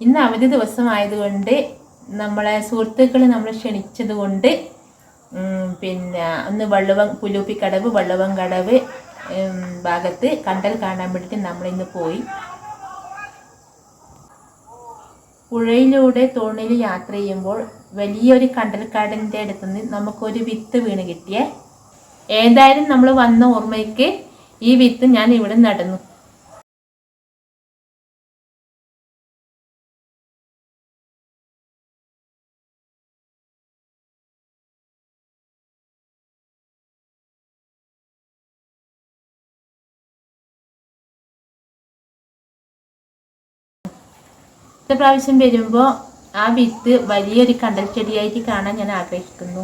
ഇന്ന് അവധി ദിവസമായതുകൊണ്ട് നമ്മളെ സുഹൃത്തുക്കൾ നമ്മൾ ക്ഷണിച്ചത് കൊണ്ട് ഉം, പിന്നെ അന്ന് വള്ളുവം പുലൂപ്പിക്കടവ് വള്ളുവം കടവ് ഭാഗത്ത് കണ്ടൽ കാണാൻ വേണ്ടിയിട്ട് നമ്മളിന്ന് പോയി. പുഴയിലൂടെ തോണിയിൽ യാത്ര ചെയ്യുമ്പോൾ വലിയൊരു കണ്ടൽക്കാടിന്റെ അടുത്തുനിന്ന് നമുക്കൊരു വിത്ത് വീണ് കിട്ടിയേ. ഏതായാലും നമ്മൾ വന്ന ഓർമ്മയ്ക്ക് ഈ വിത്ത് ഞാൻ ഇവിടെ നടന്നു. അടുത്ത പ്രാവശ്യം വരുമ്പോൾ ആ വിത്ത് വലിയൊരു കണ്ടൽ ചെടിയായിട്ട് കാണാൻ ഞാൻ ആഗ്രഹിക്കുന്നു.